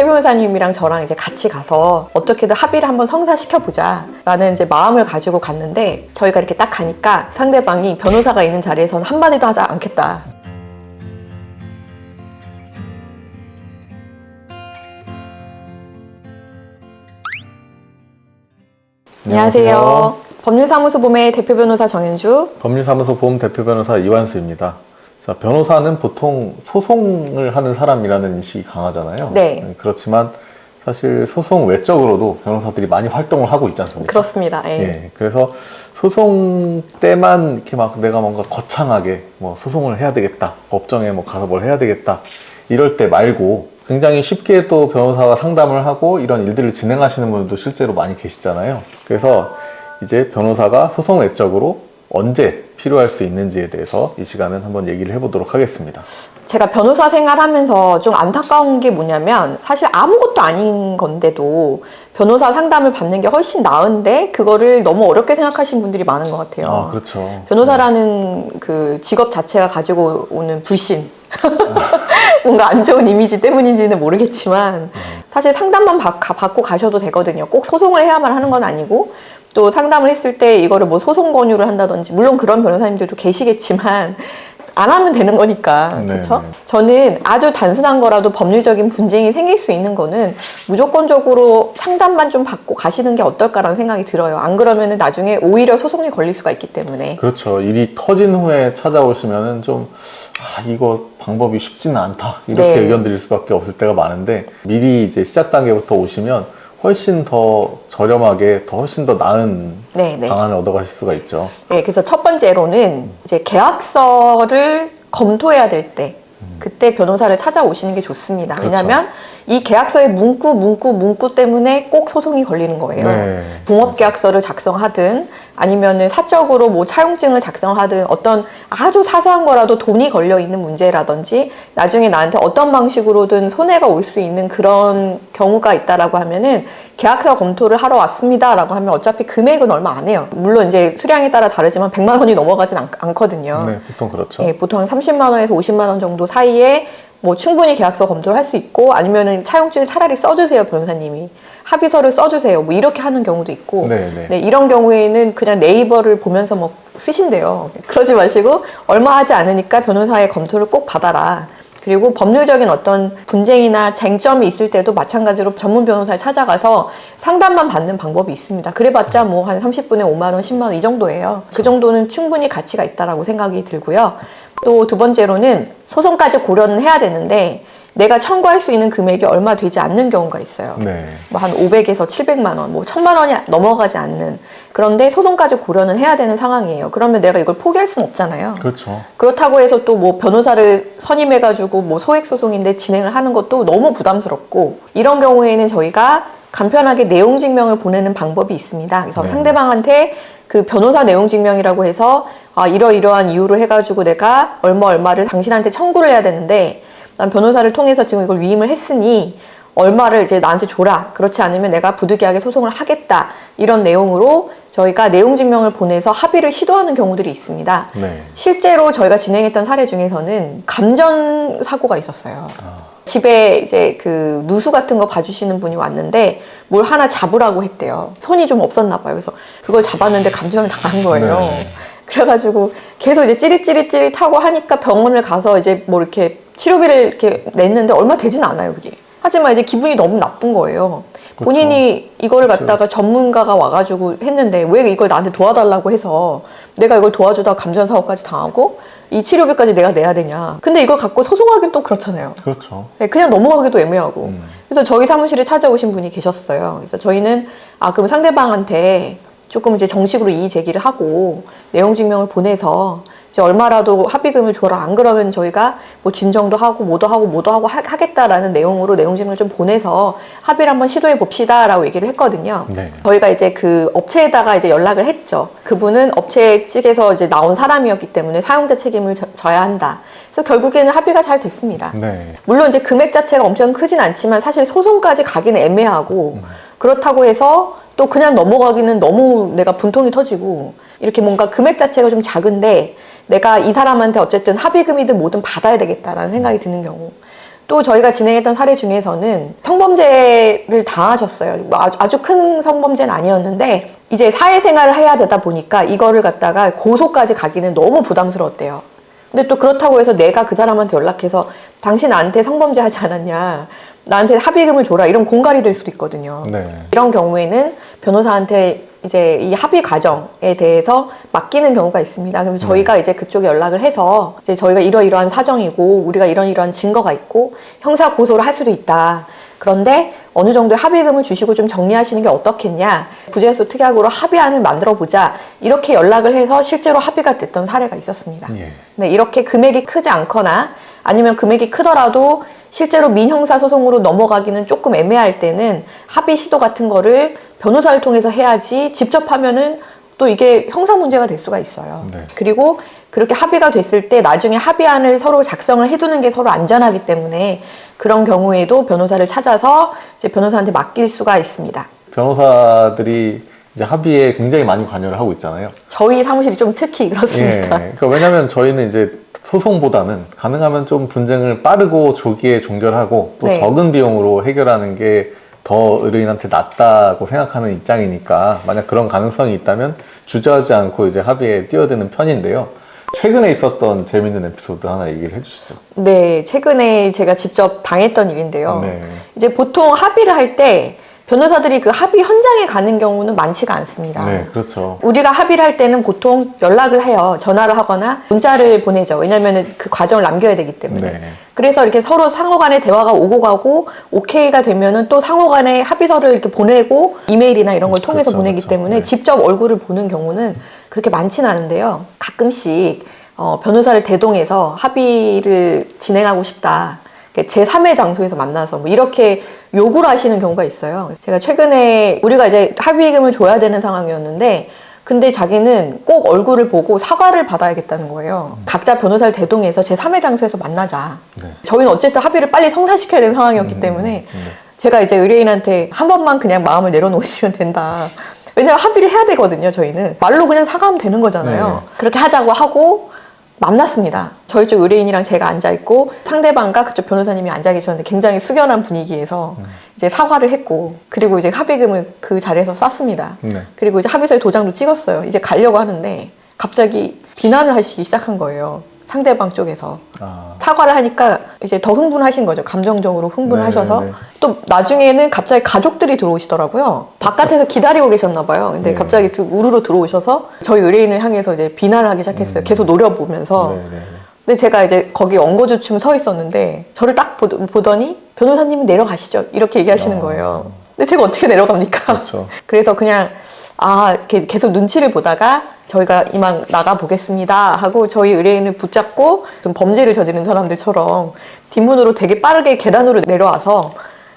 최 변호사님이랑 저랑 이제 같이 가서 어떻게든 합의를 한번 성사시켜 보자 라는 이제 마음을 가지고 갔는데 저희가 이렇게 딱 가니까 상대방이 변호사가 있는 자리에서는 한마디도 하지 않겠다. 안녕하세요. 법률사무소 봄의 대표 변호사 정현주. 법률사무소 보험 대표 변호사 이완수입니다. 자, 변호사는 보통 소송을 하는 사람이라는 인식이 강하잖아요. 네. 그렇지만 사실 소송 외적으로도 변호사들이 많이 활동을 하고 있지 않습니까? 그렇습니다. 예. 예. 그래서 소송 때만 이렇게 막 내가 뭔가 거창하게 뭐 소송을 해야 되겠다. 법정에 뭐 가서 뭘 해야 되겠다. 이럴 때 말고 굉장히 쉽게 또 변호사가 상담을 하고 이런 일들을 진행하시는 분들도 실제로 많이 계시잖아요. 그래서 이제 변호사가 소송 외적으로 언제 필요할 수 있는지에 대해서 이 시간은 한번 얘기를 해보도록 하겠습니다. 제가 변호사 생활하면서 좀 안타까운 게 뭐냐면 사실 아무것도 아닌 건데도 변호사 상담을 받는 게 훨씬 나은데 그거를 너무 어렵게 생각하시는 분들이 많은 것 같아요. 아, 그렇죠. 변호사라는 그 직업 자체가 가지고 오는 불신. 뭔가 안 좋은 이미지 때문인지는 모르겠지만 사실 상담만 받, 가- 받고 가셔도 되거든요. 꼭 소송을 해야만 하는 건 아니고 또 상담을 했을 때 이거를 뭐 소송 권유를 한다든지 물론 그런 변호사님들도 계시겠지만 안 하면 되는 거니까 네, 그렇죠? 네. 저는 아주 단순한 거라도 법률적인 분쟁이 생길 수 있는 거는 무조건적으로 상담만 좀 받고 가시는 게 어떨까라는 생각이 들어요. 안 그러면은 나중에 오히려 소송이 걸릴 수가 있기 때문에. 그렇죠. 일이 터진 후에 찾아오시면은 좀, 아, 이거 방법이 쉽지는 않다. 이렇게 네. 의견 드릴 수밖에 없을 때가 많은데, 미리 이제 시작 단계부터 오시면 훨씬 더 저렴하게, 더 훨씬 더 나은 네, 네. 방안을 얻어가실 수가 있죠. 네, 그래서 첫 번째로는 이제 계약서를 검토해야 될 때, 그때 변호사를 찾아오시는 게 좋습니다. 그렇죠. 왜냐하면 이 계약서의 문구, 문구, 문구 때문에 꼭 소송이 걸리는 거예요. 네. 동업계약서를 작성하든 아니면은 사적으로 뭐 차용증을 작성하든 어떤 아주 사소한 거라도 돈이 걸려 있는 문제라든지 나중에 나한테 어떤 방식으로든 손해가 올 수 있는 그런 경우가 있다라고 하면은 계약서 검토를 하러 왔습니다라고 하면 어차피 금액은 얼마 안 해요. 물론 이제 수량에 따라 다르지만 100만 원이 넘어가진 않, 않거든요. 네, 보통 그렇죠. 예, 보통 한 30만 원에서 50만 원 정도 사이에 뭐 충분히 계약서 검토를 할 수 있고 아니면은 차용증을 차라리 써주세요 변호사님이 합의서를 써주세요 뭐 이렇게 하는 경우도 있고 네, 네. 네, 이런 경우에는 그냥 네이버를 보면서 뭐 쓰신대요 그러지 마시고 얼마 하지 않으니까 변호사의 검토를 꼭 받아라 그리고 법률적인 어떤 분쟁이나 쟁점이 있을 때도 마찬가지로 전문 변호사를 찾아가서 상담만 받는 방법이 있습니다. 그래봤자 뭐 한 30분에 5만 원, 10만 원 이 정도예요. 그 정도는 충분히 가치가 있다라고 생각이 들고요. 또 두 번째로는 소송까지 고려는 해야 되는데 내가 청구할 수 있는 금액이 얼마 되지 않는 경우가 있어요. 네. 뭐 한 500에서 700만 원, 뭐 1000만 원이 넘어가지 않는 그런데 소송까지 고려는 해야 되는 상황이에요. 그러면 내가 이걸 포기할 수는 없잖아요. 그렇죠. 그렇다고 해서 또 뭐 변호사를 선임해 가지고 뭐 소액 소송인데 진행을 하는 것도 너무 부담스럽고 이런 경우에는 저희가 간편하게 내용 증명을 보내는 방법이 있습니다. 그래서 네. 상대방한테 그 변호사 내용 증명이라고 해서 아 이러이러한 이유로 해가지고 내가 얼마 얼마를 당신한테 청구를 해야 되는데 난 변호사를 통해서 지금 이걸 위임을 했으니 얼마를 이제 나한테 줘라. 그렇지 않으면 내가 부득이하게 소송을 하겠다. 이런 내용으로 저희가 내용 증명을 보내서 합의를 시도하는 경우들이 있습니다. 네. 실제로 저희가 진행했던 사례 중에서는 감전 사고가 있었어요. 아, 집에 이제 그 누수 같은 거 봐주시는 분이 왔는데 뭘 하나 잡으라고 했대요. 손이 좀 없었나 봐요. 그래서 그걸 잡았는데 감전을 당한 거예요. 네. 그래가지고 계속 이제 찌릿찌릿찌릿하고 하니까 병원을 가서 이제 뭐 이렇게 치료비를 이렇게 냈는데 얼마 되진 않아요, 그게. 하지만 이제 기분이 너무 나쁜 거예요. 그렇죠. 본인이 그렇죠. 갖다가 전문가가 와가지고 했는데 왜 이걸 나한테 도와달라고 해서 내가 이걸 도와주다가 감전 사고까지 당하고 이 치료비까지 내가 내야 되냐. 근데 이걸 갖고 소송하기는 또 그렇잖아요. 그렇죠. 네, 그냥 넘어가기도 애매하고. 음. 그래서 저희 사무실에 찾아오신 분이 계셨어요. 그래서 저희는 아 그럼 상대방한테 조금 이제 정식으로 이의 제기를 하고 내용 증명을 보내서 이제 얼마라도 합의금을 줘라. 안 그러면 저희가 뭐 진정도 하고 뭐도 하고 뭐도 하고 하, 하겠다라는 내용으로 내용 증명을 좀 보내서 합의를 한번 시도해 봅시다라고 얘기를 했거든요. 네. 저희가 이제 그 업체에다가 이제 연락을 했죠. 그분은 업체 측에서 이제 나온 사람이었기 때문에 사용자 책임을 져, 져야 한다. 그래서 결국에는 합의가 잘 됐습니다. 네. 물론 이제 금액 자체가 엄청 크진 않지만 사실 소송까지 가기는 애매하고 그렇다고 해서 또 그냥 넘어가기는 너무 내가 분통이 터지고 이렇게 뭔가 금액 자체가 좀 작은데 내가 이 사람한테 어쨌든 합의금이든 뭐든 받아야 되겠다라는 생각이 드는 경우 또 저희가 진행했던 사례 중에서는 성범죄를 당하셨어요. 뭐 아주, 아주 큰 성범죄는 아니었는데 이제 사회생활을 해야 되다 보니까 이거를 갖다가 고소까지 가기는 너무 부담스러웠대요. 근데 또 그렇다고 해서 내가 그 사람한테 연락해서 당신 나한테 성범죄 하지 않았냐. 나한테 합의금을 줘라. 이런 공갈이 될 수도 있거든요. 네. 이런 경우에는 변호사한테 이제 이 합의 과정에 대해서 맡기는 경우가 있습니다. 그래서 저희가 이제 그쪽에 연락을 해서 이제 저희가 이러이러한 사정이고 우리가 이런 이러한 증거가 있고 형사 고소를 할 수도 있다. 그런데 어느 정도의 합의금을 주시고 좀 정리하시는 게 어떻겠냐. 부재소 특약으로 합의안을 만들어 보자. 이렇게 연락을 해서 실제로 합의가 됐던 사례가 있었습니다. 예. 네, 이렇게 금액이 크지 않거나 아니면 금액이 크더라도 실제로 민형사 소송으로 넘어가기는 조금 애매할 때는 합의 시도 같은 거를 변호사를 통해서 해야지 직접 하면은 또 이게 형사 문제가 될 수가 있어요. 네. 그리고 그렇게 합의가 됐을 때 나중에 합의안을 서로 작성을 해두는 게 서로 안전하기 때문에 그런 경우에도 변호사를 찾아서 이제 변호사한테 맡길 수가 있습니다. 변호사들이 이제 합의에 굉장히 많이 관여를 하고 있잖아요. 저희 사무실이 좀 특히 예. 그렇습니다. 그러니까 왜냐하면 저희는 이제 소송보다는 가능하면 좀 분쟁을 빠르고 조기에 종결하고 또 네. 적은 비용으로 해결하는 게 더 의뢰인한테 낫다고 생각하는 입장이니까 만약 그런 가능성이 있다면 주저하지 않고 이제 합의에 뛰어드는 편인데요. 최근에 있었던 재밌는 에피소드 하나 얘기를 해주시죠. 네, 최근에 제가 직접 당했던 일인데요. 네. 이제 보통 합의를 할 때 변호사들이 그 합의 현장에 가는 경우는 많지가 않습니다. 네, 그렇죠. 우리가 합의를 할 때는 보통 연락을 해요. 전화를 하거나 문자를 보내죠. 왜냐하면 그 과정을 남겨야 되기 때문에. 네. 그래서 이렇게 서로 상호간에 대화가 오고 가고 오케이가 되면은 또 상호간에 합의서를 이렇게 보내고 이메일이나 이런 걸 통해서 그렇죠, 보내기 그렇죠. 때문에 네. 직접 얼굴을 보는 경우는 그렇게 많지는 않은데요. 가끔씩 어, 변호사를 대동해서 합의를 진행하고 싶다. 제 3의 장소에서 만나서 뭐 이렇게 요구를 하시는 경우가 있어요. 제가 최근에 우리가 이제 합의금을 줘야 되는 상황이었는데 근데 자기는 꼭 얼굴을 보고 사과를 받아야겠다는 거예요. 각자 변호사를 대동해서 제 3의 장소에서 만나자. 네. 저희는 어쨌든 합의를 빨리 성사시켜야 되는 상황이었기 음, 때문에 네. 제가 이제 의뢰인한테 한 번만 그냥 마음을 내려놓으시면 된다. 왜냐면 합의를 해야 되거든요, 저희는. 말로 그냥 사과하면 되는 거잖아요. 네. 그렇게 하자고 하고 만났습니다. 저희 쪽 의뢰인이랑 제가 앉아있고 상대방과 그쪽 변호사님이 앉아 계셨는데 굉장히 숙연한 분위기에서 음. 이제 사과를 했고 그리고 이제 합의금을 그 자리에서 쌌습니다. 네. 그리고 이제 합의서에 도장도 찍었어요. 이제 가려고 하는데 갑자기 비난을 하시기 시작한 거예요. 상대방 쪽에서. 아, 사과를 하니까 이제 더 흥분하신 거죠. 감정적으로 흥분하셔서 네, 네. 또 나중에는 갑자기 가족들이 들어오시더라고요. 바깥에서 기다리고 계셨나 봐요. 근데 네. 갑자기 드- 우르르 들어오셔서 저희 의뢰인을 향해서 이제 비난을 하기 시작했어요. 음. 계속 노려보면서. 네, 네. 근데 제가 이제 거기 엉거주춤 서 있었는데 저를 딱 보, 보더니 변호사님은 내려가시죠. 이렇게 얘기하시는 아. 거예요. 근데 제가 어떻게 내려갑니까? 그렇죠. 그래서 그냥 아 계속 눈치를 보다가 저희가 이만 나가 보겠습니다 하고 저희 의뢰인을 붙잡고 좀 범죄를 저지른 사람들처럼 뒷문으로 되게 빠르게 계단으로 내려와서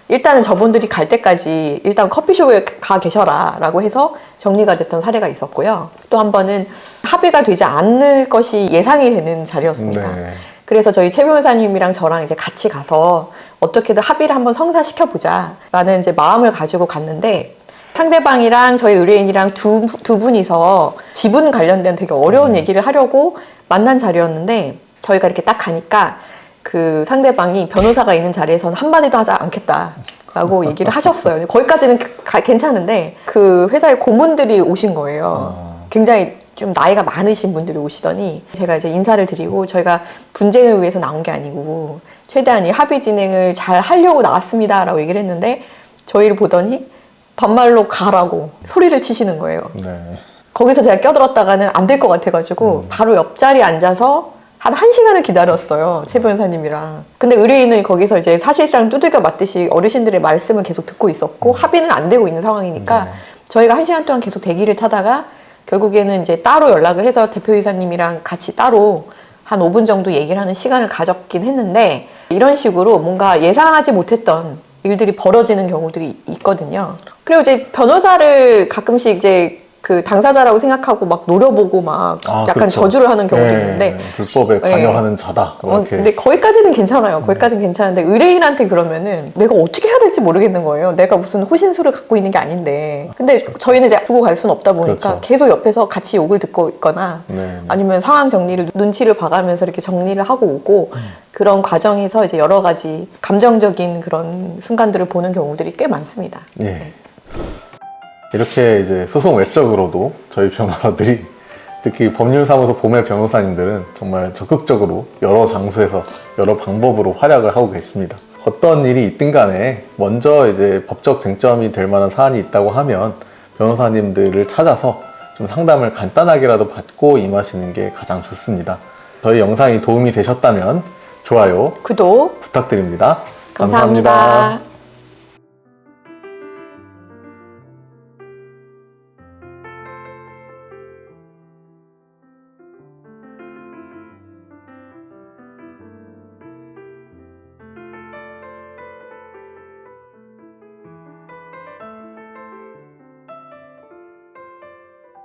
일단은 저분들이 갈 때까지 일단 커피숍에 가 계셔라 라고 해서 정리가 됐던 사례가 있었고요. 또 한 번은 합의가 되지 않을 것이 예상이 되는 자리였습니다. 네. 그래서 저희 최 변호사님이랑 저랑 이제 같이 가서 어떻게든 합의를 한번 성사시켜 보자 라는 이제 마음을 가지고 갔는데 상대방이랑 저희 의뢰인이랑 두, 두 분이서 지분 관련된 되게 어려운 음. 얘기를 하려고 만난 자리였는데 저희가 이렇게 딱 가니까 그 상대방이 변호사가 있는 자리에서는 한마디도 하지 않겠다 라고 얘기를 하셨어요. 거기까지는 가- 괜찮은데 그 회사의 고문들이 오신 거예요. 아. 굉장히 좀 나이가 많으신 분들이 오시더니 제가 이제 인사를 드리고 저희가 분쟁을 위해서 나온 게 아니고 최대한 이 합의 진행을 잘 하려고 나왔습니다라고 얘기를 했는데 저희를 보더니 반말로 가라고 소리를 치시는 거예요. 네. 거기서 제가 껴들었다가는 안 될 것 같아가지고 바로 옆자리에 앉아서 한 1시간을 기다렸어요. 최 변호사님이랑. 근데 의뢰인은 거기서 이제 사실상 두들겨 맞듯이 어르신들의 말씀을 계속 듣고 있었고 합의는 안 되고 있는 상황이니까 네. 저희가 1시간 동안 계속 대기를 타다가 결국에는 이제 따로 연락을 해서 대표이사님이랑 같이 따로 한 5분 정도 얘기를 하는 시간을 가졌긴 했는데 이런 식으로 뭔가 예상하지 못했던 일들이 벌어지는 경우들이 있거든요. 그리고 이제 변호사를 가끔씩 이제 그 당사자라고 생각하고 막 노려보고 막 아, 약간 그렇죠. 저주를 하는 경우도 네, 있는데 불법에 네. 관여하는 자다. 어. 근데 거기까지는 괜찮아요. 거기까지는 괜찮은데 의뢰인한테 그러면은 내가 어떻게 해야 될지 모르겠는 거예요. 내가 무슨 호신술을 갖고 있는 게 아닌데. 근데 저희는 이제 두고 갈 수는 없다 보니까 그렇죠. 계속 옆에서 같이 욕을 듣고 있거나 네, 네. 아니면 상황 정리를 눈치를 봐가면서 이렇게 정리를 하고 오고 그런 과정에서 이제 여러 가지 감정적인 그런 순간들을 보는 경우들이 꽤 많습니다. 예. 이렇게 이제 소송 외적으로도 저희 변호사들이 특히 법률사무소 봄의 변호사님들은 정말 적극적으로 여러 장소에서 여러 방법으로 활약을 하고 계십니다. 어떤 일이 있든 간에 먼저 이제 법적 쟁점이 될 만한 사안이 있다고 하면 변호사님들을 찾아서 좀 상담을 간단하게라도 받고 임하시는 게 가장 좋습니다. 저희 영상이 도움이 되셨다면 좋아요 구독 부탁드립니다 감사합니다.